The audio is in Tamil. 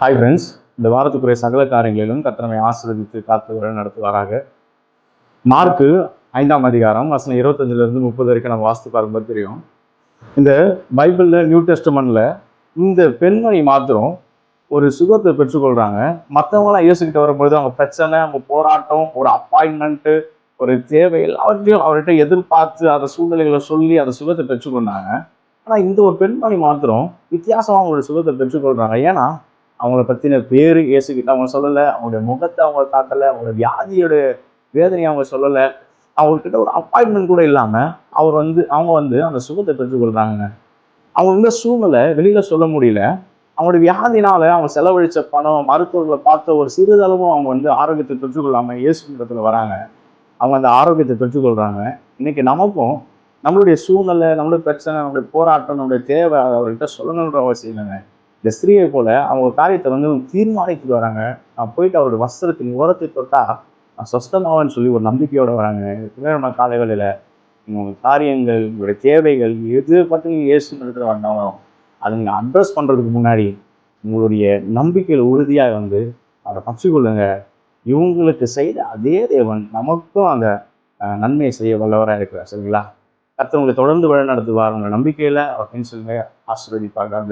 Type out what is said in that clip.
ஹாய் ஃப்ரெண்ட்ஸ் இந்த வாரத்துக்குரிய சகல காரியங்களிலும் கத்தனமை ஆசிரியத்து காத்து வர நடத்துவாராக. மார்க்கு ஐந்தாம் அதிகாரம் வசனம் இருபத்தஞ்சிலிருந்து முப்பது வரைக்கும் நம்ம வாஸ்து பார்க்கும்போது தெரியும். இந்த பைபிளில் நியூ டெஸ்டமெண்ட்ல இந்த பெண்மணி மாத்திரம் ஒரு சுகத்தை பெற்றுக்கொள்கிறாங்க மற்றவங்களாம் இயேசுக்கிட்ட வரும்பொழுது அவங்க பிரச்சனை அவங்க போராட்டம் ஒரு அப்பாயின்மெண்ட்டு ஒரு தேவை எல்லாவற்றையும் அவர்கிட்ட எதிர்பார்த்து அந்த சூழ்நிலைகளை சொல்லி அந்த சுகத்தை பெற்றுக்கொண்டாங்க. ஆனால் இந்த ஒரு பெண்மணி மாத்திரம் வித்தியாசமாக ஒரு சுகத்தை பெற்றுக்கொள்கிறாங்க ஏன்னா அவங்கள பற்றின பேர் இயேசுக்கிட்ட அவங்க சொல்லலை அவங்களுடைய முகத்தை அவங்க காட்டலை அவங்களோட வியாதியோட வேதனையை அவங்க சொல்லலை. அவங்கக்கிட்ட ஒரு அப்பாயின்மெண்ட் கூட இல்லாமல் அவர் வந்து அவங்க வந்து அந்த சுகத்தை பெற்றுக்கொள்றாங்க அவங்க இருந்த சூழ்நிலை வெளியில் சொல்ல முடியல. அவங்களோட வியாதினால அவங்க செலவழிச்ச பணம் மருத்துவர்களை பார்த்த ஒரு சிறிதளவும் அவங்க வந்து ஆரோக்கியத்தை பெற்றுக்கொள்ளாமல் இயேசு இடத்துல வராங்க. அவங்க அந்த ஆரோக்கியத்தை பெற்றுக்கொள்கிறாங்க இன்றைக்கி நமக்கும் நம்மளுடைய சூழ்நிலை நம்மளுடைய பிரச்சனை நம்மளுடைய போராட்டம் நம்மளுடைய தேவை அவர்கிட்ட சொல்லணுன்ற அவசியம் இல்லைங்க. இந்த ஸ்திரீயை போல அவங்க காரியத்தை வந்து தீர்மானித்துட்டு வராங்க. நான் போயிட்டு அவரோட வஸ்திரத்தின் ஓரத்தை தொட்டா நான் சொஸ்தமாவேன்னு சொல்லி ஒரு நம்பிக்கையோட வராங்க. நம்ம காலைகளில் உங்கள் காரியங்கள் உங்களுடைய தேவைகள் எது பற்றி இயேசு நடத்துகிற வந்தாலும் அதை நீங்கள் அட்ரஸ் பண்ணுறதுக்கு முன்னாடி உங்களுடைய நம்பிக்கையில் உறுதியாக வந்து அதை பற்றிக்கொள்ளுங்க இவங்களுக்கு செய்த அதே தேவன் நமக்கும் அந்த நன்மையை செய்ய வல்லவராக இருக்கிறார். சரிங்களா? கத்தவங்களை தொடர்ந்து வழி நடத்துவார் உங்கள் நம்பிக்கையில் அவர் சொல்லுங்க. ஆசீர்வதிப்பாக God